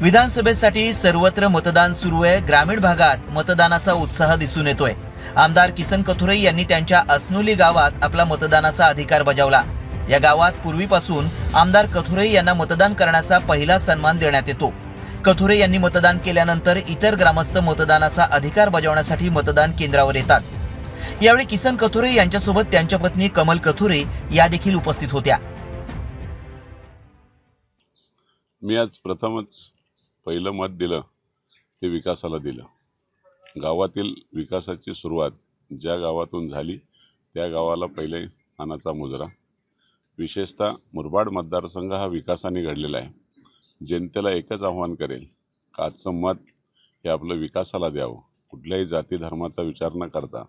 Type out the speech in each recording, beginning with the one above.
विधानसभेसाठी सर्वत्र मतदान सुरू आहे. ग्रामीण भागात मतदानाचा उत्साह दिसून येतोय. आमदार किसन कथुरे यांनी त्यांच्या असनोली गावात आपला मतदानाचा अधिकार बजावला. या गावात पूर्वीपासून आमदार कथुरे यांना मतदान करण्याचा पहिला सन्मान देण्यात येतो. कथुरे यांनी मतदान केल्यानंतर इतर ग्रामस्थ मतदानाचा अधिकार बजावण्यासाठी मतदान केंद्रावर येतात. यावेळी किसन कथोरे यांच्यासोबत त्यांच्या पत्नी कमल कथुरे या देखील उपस्थित होत्या. मी आज प्रथमच पहिलं मत दिलं ते विकासाला दिलं. गावातील विकासाची सुरुवात ज्या गावातून झाली त्या गावाला पहिले मानाचा मुजरा. विशेषतः मुरबाड मतदारसंघ हा विकासाने घडलेला आहे. जनतेला एकच आव्हान करेल का आजचं मत हे आपलं विकासाला द्यावं. कुठल्याही जाती धर्माचा विचार न करता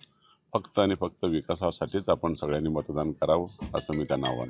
फक्त आणि फक्त विकासासाठीच आपण सगळ्यांनी मतदान करावं असं मी त्यांना आव्हान